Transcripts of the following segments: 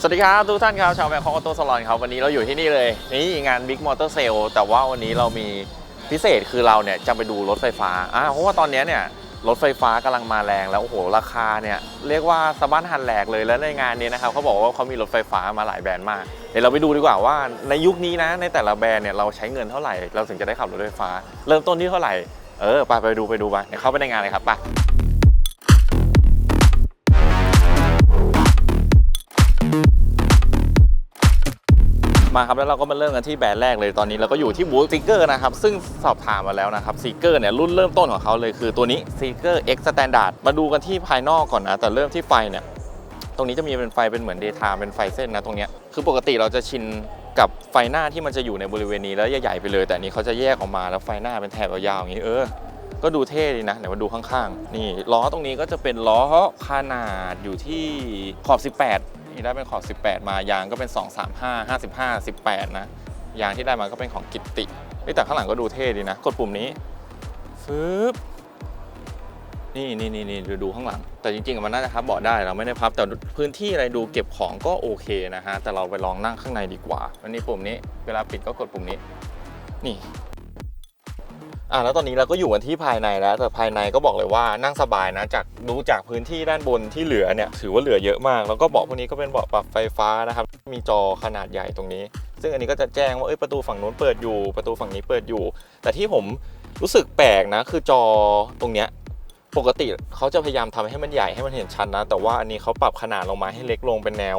สวัสดีครับทุกท่านครับชาวแบงคอกออโต้สลอนครับวันนี้เราอยู่ที่นี่เลย นี่งาน Big Motor Sale แต่ว่าวันนี้เรามีพิเศษคือเราเนี่ยจะไปดูรถไฟฟ้าอ่าเพราะว่าตอนนี้เนี่ยรถไฟฟ้ากำลังมาแรงแล้วโอ้โหราคาเนี่ยเรียกว่าสะบั้นหันแหลกเลยแล้วในงานนี้นะครับเขาบอกว่าเขามีรถไฟฟ้ามาหลายแบรนด์มากเดี๋ยวเราไปดูดีกว่าว่าในยุคนี้นะในแต่ละแบรนด์เนี่ยเราใช้เงินเท่าไหร่เราถึงจะได้ขับรถไฟฟ้า เริ่มต้นที่เท่าไหร่เออไปไปดูไปดูไปเดี๋ยวเข้าไปในงานเลยครับไป มาครับแล้วเราก็มาเริ่มกันที่แบรนด์แรกเลยตอนนี้เราก็อยู่ที่บูธซีเกอร์นะครับซึ่งสอบถามมาแล้วนะครับซีเกอร์เนี่ยรุ่นเริ่มต้นของเขาเลยคือตัวนี้ซีเกอร์ X Standard มาดูกันที่ภายนอกก่อนนะแต่เริ่มที่ไฟเนี่ยตรงนี้จะมีเป็นไฟเป็นเหมือนเดย์ไทม์เป็นไฟเส้นนะตรงเนี้ยคือปกติเราจะชินกับไฟหน้าที่มันจะอยู่ในบริเวณนี้แล้วใหญ่ๆไปเลย แต่นนี้เขาจะแยกออกมาแล้วไฟหน้าเป็นแถบยาวๆอย่างนี้เออ ก็ดูเท่ดีนะเดี๋ยวมาดูข้างๆ นี่ล้อตรงนี้ก็จะเป็นล้อขนาดอยู่ที่ขอบ 18 นี่ได้เป็นขอบ 18 มายางก็เป็น 235 55 18 นะ ยางที่ได้มาก็เป็นของกิตติแต่ข้างหลังก็ดูเท่ดีนะ กดปุ่มนี้ฟึบนี่นี่นี่นี่ดูดูข้างหลัง แต่จริงๆมันน่าจะพับเบาะได้เราไม่ได้พับแต่พื้นที่อะไรดูเก็บของก็โอเคนะฮะแต่เราไปลองนั่งข้างในดีกว่าอันนี้ปุ่มนี้เวลาปิดก็กดปุ่มนี้ นี่ อะแล้วตอนนี้เราก็อยู่กันที่ภายในแล้ว แต่ภายในก็บอกเลยว่านั่งสบายนะจากดูจากพื้นที่ด้านบนที่เหลือเนี่ยถือว่าเหลือเยอะมาก แล้วก็เบาะพวกนี้ก็เป็นเบาะปรับไฟฟ้านะครับ มีจอขนาดใหญ่ตรงนี้ ซึ่งอันนี้ก็จะแจ้งว่าเอ้ยประตูฝั่งนู้นเปิดอยู่ ประตูฝั่งนี้เปิดอยู่ แต่ที่ผมรู้สึกแปลกนะคือจอตรงเนี้ยปกติเขาจะพยายามทำให้มันใหญ่ให้มันเห็นชัดนะ แต่ว่าอันนี้เขาปรับขนาดลงมาให้เล็กลงเป็นแนว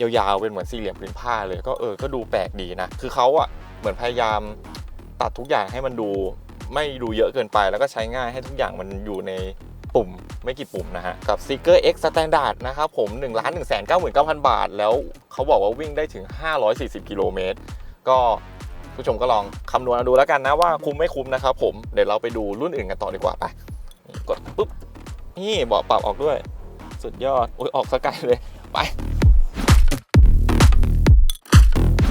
ยาวๆเป็นเหมือนสี่เหลี่ยมผืนผ้าเลยก็เออก็ดูแปลกดีนะคือเขาอะเหมือนพยายามตัดทุกอย่างให้มันดู ไม่ดูเยอะเกินไปแล้วก็ใช้ง่ายให้ทุกอย่างมันอยู่ในปุ่มไม่กี่ปุ่มนะฮะ กับ Seeker X Standard นะครับผม 1 1 9 9 0 0 บาท แล้วเขาบอกว่าวิ่งได้ถึง 540 กิโลเมตร ก็ผู้ชมก็ลองคำนวณดูแล้วกันนะว่าคุ้มไม่คุ้มนะครับผม เดี๋ยวเราไปดูรุ่นอื่นกันต่อดีกว่าไป กดปุ๊บ นี่เบาะปรับออกด้วย สุดยอด โอ้ยออกสกายเลย ไป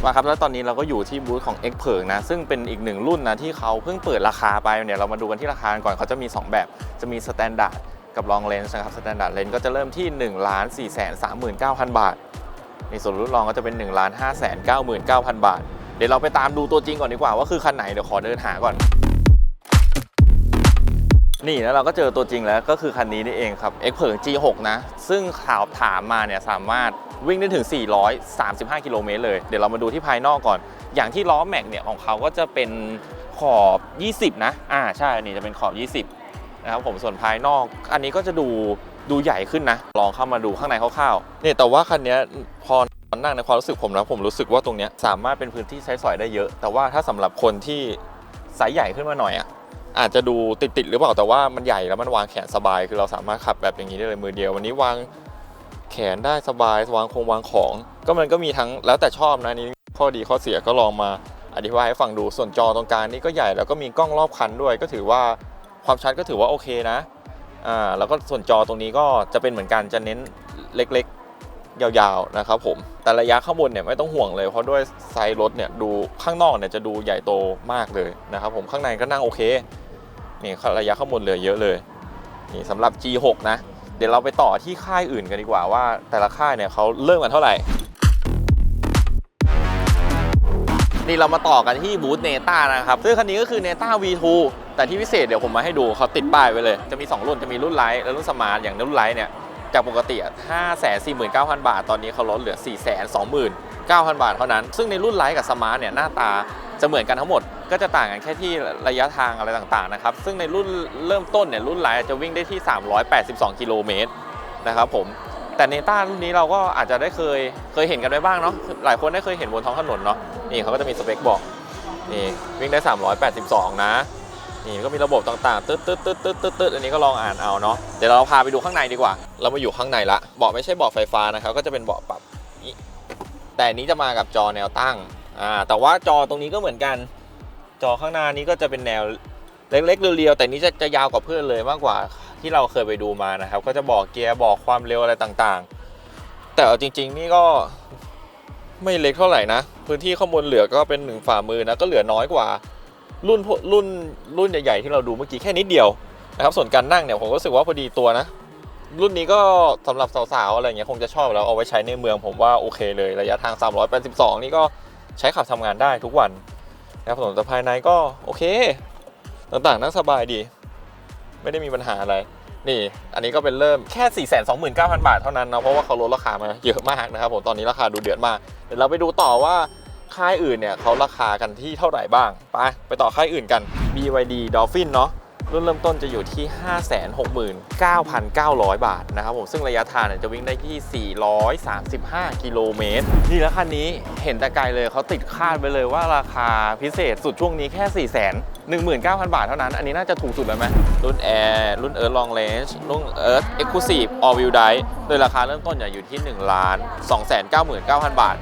มาครับแล้วตอนนี้เราก็อยู่ที่บูธของ X เผิงนะซึ่งเป็นอีกหนึ่งรุ่นนะที่เขาเพิ่งเปิดราคาไปเนี่ยเรามาดูกันที่ราคากันก่อนเขาจะมี 2 แบบจะมีสแตนดาร์ดกับลองเลนส์นะครับสแตนดาร์ดเลนส์ก็จะเริ่มที่1 4 3 9 0 0 0บาท ในส่วนรุ่นรองก็จะเป็น1 5 9 9 0 0 0บาท เดี๋ยวเราไปตามดูตัวจริงก่อนดีกว่าว่าคือคันไหนเดี๋ยวขอเดินหาก่อน นี่แล้วเราก็เจอตัวจริงแล้วก็คือคันนี้นี่เองครับ X เผิง G6 นะซึ่งข่าวถามมาเนี่ยสามารถ วิ่งได้ถึง 435 กิโลเมตรเลย เดี๋ยวเรามาดูที่ภายนอกก่อน อย่างที่ล้อแม็กเนี่ยของเขาก็จะเป็นขอบ 20 นะ อ่า ใช่นี่จะเป็นขอบ 20 นะครับผม ส่วนภายนอก อันนี้ก็จะดูดูใหญ่ขึ้นนะ ลองเข้ามาดูข้างในคร่าวๆเนี่ยแต่ว่าคันนี้พอนั่งในความรู้สึกผมนะ ผมรู้สึกว่าตรงนี้สามารถเป็นพื้นที่ใช้สอยได้เยอะ แต่ว่าถ้าสำหรับคนที่ไซส์ใหญ่ขึ้นมาหน่อยอะ อาจจะดูติดๆหรือเปล่า แต่ว่ามันใหญ่แล้วมันวางแขนสบาย คือเราสามารถขับแบบอย่างนี้ได้เลยมือเดียว วันนี้วาง แขนได้สบายวางคงวางของ ก็มันก็มีทั้งแล้วแต่ชอบนะนี่ข้อดีข้อเสียก็ลองมาอธิบายให้ฟังดูส่วนจอตรงกลางนี่ก็ใหญ่แล้วก็มีกล้องรอบคันด้วย ก็ถือว่าความชัดก็ถือว่าโอเคนะอ่าแล้วก็ส่วนจอตรงนี้ก็จะเป็นเหมือนกันจะเน้นเล็กๆ ยาวๆนะครับผมแต่ระยะข้างบนเนี่ยไม่ต้องห่วงเลย เพราะด้วยไซส์รถเนี่ยดูข้างนอกเนี่ยจะดูใหญ่โตมากเลยนะครับผมข้างในก็นั่งโอเคนี่ระยะข้างบนเหลือเยอะเลยนี่สำหรับ G6 นะ เดี๋ยวเราไปต่อที่ค่ายอื่นกันดีกว่าว่า แต่ละค่ายเนี่ยเขาเริ่มกันเท่าไหร่ นี่เรามาต่อกันที่บูธเนต้านะครับ ซึ่งคันนี้ก็คือเนต้า V2 แต่ที่พิเศษเดี๋ยวผมมาให้ดูเขาติดป้ายไว้เลย จะมี 2 รุ่นจะมีรุ่นไลท์และรุ่นสมาร์ทอย่างรุ่นไลท์เนี่ยจากปกติอะ549,000 บาท ตอนนี้เขาลดเหลือ 429,000 บาทเท่านั้น ซึ่งในรุ่นไลท์กับสมาร์ทเนี่ยหน้าตา จะเหมือนกันทั้งหมด ก็จะต่างกันแค่ที่ระยะทางอะไรต่างๆนะครับ ซึ่งในรุ่นเริ่มต้นเนี่ยรุ่นไลท์จะวิ่งได้ที่ 382 กิโลเมตรนะครับผมแต่เนต้ารุ่นนี้เราก็อาจจะได้เคยเคยเห็นกันไว้บ้างเนาะหลายคนได้เคยเห็นบนท้องถนนเนาะนี่เขาก็จะมีสเปคบอกนี่วิ่งได้ 382 นะ นี่ก็มีระบบต่างๆ ตึ๊ดตึ๊ดตึ๊ดตึ๊ดตึ๊ดตึ๊ดอันนี้ก็ลองอ่านเอาเนาะเดี๋ยวเราพาไปดูข้างในดีกว่า เรามาอยู่ข้างในละเบาะไม่ใช่เบาะไฟฟ้านะครับก็จะเป็นเบาะปรับนี้แต่นี้จะมากับจอแนวตั้ง อ่าแต่ว่าจอตรงนี้ก็เหมือนกัน จอข้างหน้านี้ก็จะเป็นแนวเล็กๆเรียวๆแต่นี้จะจะยาวกว่าเพื่อนเลยมากกว่าที่เราเคยไปดูมานะครับ ก็จะบอกเกียร์บอกความเร็วอะไรต่างๆ แต่เอาจริง ๆ นี่ก็ไม่เล็กเท่าไหร่นะ พื้นที่ข้างบนเหลือก็เป็นหนึ่งฝ่ามือนะก็เหลือน้อยกว่ารุ่นรุ่นรุ่นใหญ่ๆที่เราดูเมื่อกี้แค่นิดเดียวนะครับส่วนการนั่งเนี่ยผมก็รู้สึกว่าพอดีตัวนะ รุ่นนี้ก็สำหรับสาวๆอะไรเงี้ยคงจะชอบแล้วเอาไว้ใช้ในเมืองผมว่าโอเคเลยระยะทาง 382 นี่ก็ ใช้ขับทำงานได้ทุกวันนะครับส่วนภายในก็โอเค ต่างๆนั่งสบายดี ไม่ได้มีปัญหาอะไรนี่ อันนี้ก็เป็นเริ่มแค่ 4 2 9 0 0 0 บาทเท่านั้นนะเพราะว่าเขาลดราคามาเยอะมากนะครับผมตอนนี้ราคาดูเดือดมากเดี๋ยวเราไปดูต่อว่าค่ายอื่นเนี่ยเขาราคากันที่เท่าไหร่บ้าง ไป ไปต่อค่ายอื่นกัน BYD Dolphin เนาะ รุ่นเริ่มต้นจะอยู่ที่ 569,900 บาทนะครับผมซึ่งระยะทางจะวิ่งได้ที่ 435 กิโลเมตร นี่แล้วคันนี้เห็นแต่ไกลเลยเขาติดคาดไปเลยว่าราคาพิเศษสุดช่วงนี้แค่ 4 0 0 0 0 19,000 บาทเท่านั้น อันนี้น่าจะถูกสุดแล้วไหม รุ่น Air รุ่น Earth Long Range รุ่น Earth Exclusive All Wheel Drive โดยราคาเริ่มต้นอยู่ที่ 1,299,000 บาท